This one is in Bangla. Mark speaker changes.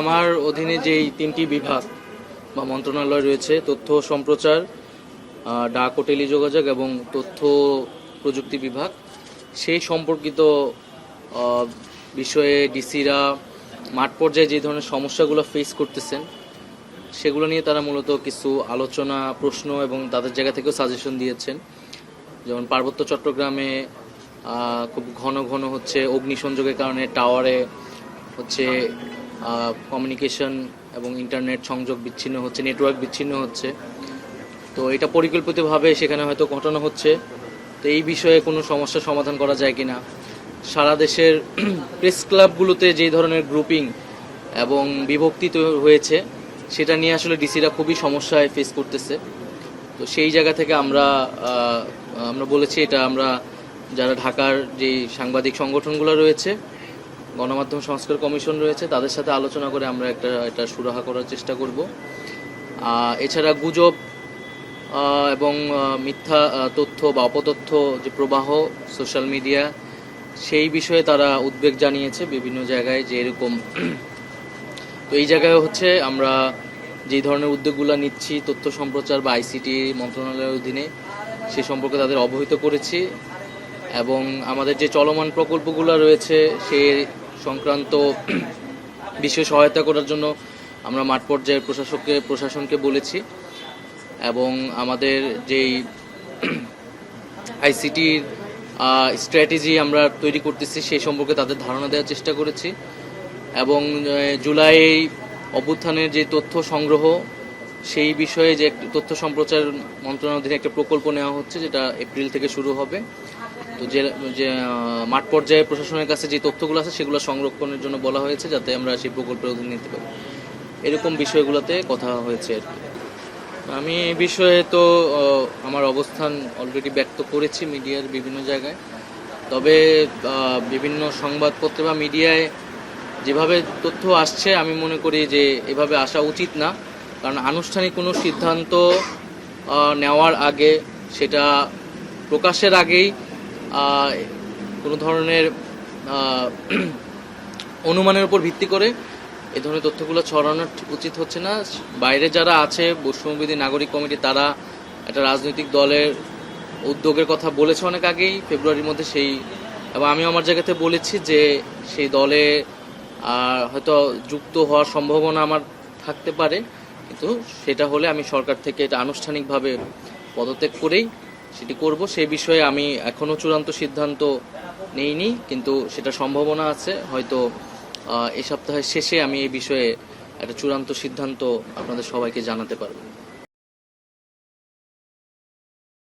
Speaker 1: আমার অধীনে যেই তিনটি বিভাগ বা মন্ত্রণালয় রয়েছে, তথ্য সম্প্রচার ডাক ও টেলিযোগাযোগ এবং তথ্য প্রযুক্তি বিভাগ, সেই সম্পর্কিত বিষয়ে ডিসিরা মাঠ পর্যায়ে যে ধরনের সমস্যাগুলো ফেস করতেছেন, সেগুলো নিয়ে তারা মূলত কিছু আলোচনা, প্রশ্ন এবং তাদের জায়গা থেকেও সাজেশন দিয়েছেন। যেমন পার্বত্য চট্টগ্রামে খুব ঘন ঘন হচ্ছে অগ্নিসংযোগের কারণে টাওয়ারে হচ্ছে কমিউনিকেশন এবং ইন্টারনেট সংযোগ বিচ্ছিন্ন হচ্ছে নেটওয়ার্ক বিচ্ছিন্ন হচ্ছে। তো এটা পরিকল্পিতভাবে সেখানে হয়তো ঘটনা হচ্ছে। তো এই বিষয়ে কোনো সমস্যার সমাধান করা যায় কি না সারা দেশের প্রেস ক্লাবগুলোতে যেই ধরনের গ্রুপিং এবং বিভক্তি হয়েছে, সেটা নিয়ে আসলে ডিসিরা খুবই সমস্যায় ফেস করতেছে। তো সেই জায়গা থেকে আমরা আমরা বলেছি এটা আমরা যারা ঢাকার যে সাংবাদিক সংগঠনগুলো রয়েছে গণমাধ্যম সংস্কার কমিশন রয়েছে, তাদের সাথে আলোচনা করে আমরা একটা, এটা সুরাহা করার চেষ্টা করব। এছাড়া গুজব এবং মিথ্যা তথ্য বা অপতথ্য যে প্রবাহ সোশ্যাল মিডিয়া, সেই বিষয়ে তারা উদ্বেগ জানিয়েছে বিভিন্ন জায়গায় যে এরকম। তো এই জায়গায় হচ্ছে আমরা যেই ধরনের উদ্যোগগুলো নিচ্ছি, তথ্য সম্প্রচার বা আইসিটি মন্ত্রণালয়ের অধীনে, সে সম্পর্কে তাদের অবহিত করেছি। এবং আমাদের যে চলমান প্রকল্পগুলো রয়েছে, সে সংক্রান্ত বিষয়ে সহায়তা করার জন্য আমরা মাঠ পর্যায়ের প্রশাসককে, প্রশাসনকে বলেছি এবং আমাদের যেই আইসিটির স্ট্র্যাটেজি আমরা তৈরি করতেছি সেই সম্পর্কে তাদের ধারণা দেওয়ার চেষ্টা করেছি এবং জুলাই অভ্যুত্থানের যে তথ্য সংগ্রহ, সেই বিষয়ে যে তথ্য সম্প্রচার মন্ত্রণালয়ের একটা প্রকল্প নেওয়া হচ্ছে, যেটা এপ্রিল থেকে শুরু হবে। তো যে যে মাঠ পর্যায়ে প্রশাসনের কাছে যে তথ্যগুলো আছে সেগুলো সংরক্ষণের জন্য বলা হয়েছে যাতে আমরা সেই প্রকল্পের অধীনে নিতে পারি। এরকম বিষয়গুলোতে কথা হয়েছে আর কি। আমি এই বিষয়ে তো আমার অবস্থান অলরেডি ব্যক্ত করেছি মিডিয়ার বিভিন্ন জায়গায়। তবে বিভিন্ন সংবাদপত্র বা মিডিয়ায় যেভাবে তথ্য আসছে, আমি মনে করি যে এভাবে আসা উচিত না। কারণ আনুষ্ঠানিক কোনো সিদ্ধান্ত নেওয়ার আগে সেটা প্রকাশের আগেই কোনো ধরনের অনুমানের উপর ভিত্তি করে এ ধরনের তথ্যগুলো ছড়ানো উচিত হচ্ছে না। বাইরে যারা আছে বৈষম্যবিধি নাগরিক কমিটি, তারা একটা রাজনৈতিক দলের উদ্যোগের কথা বলেছে অনেক আগেই, ফেব্রুয়ারির মধ্যে সেই, এবং আমি আমার জায়গাতে বলেছি যে সেই দলে হয়তো যুক্ত হওয়ার সম্ভাবনা আমার থাকতে পারে, কিন্তু সেটা হলে আমি সরকার থেকে এটা আনুষ্ঠানিকভাবে পদত্যাগ করেই সেটি করব। সে বিষয়ে আমি এখনও চূড়ান্ত সিদ্ধান্ত নেইনি, কিন্তু সেটা সম্ভাবনা আছে। হয়তো এ সপ্তাহের শেষে আমি এই বিষয়ে একটা চূড়ান্ত সিদ্ধান্ত আপনাদের সবাইকে জানাতে পারব।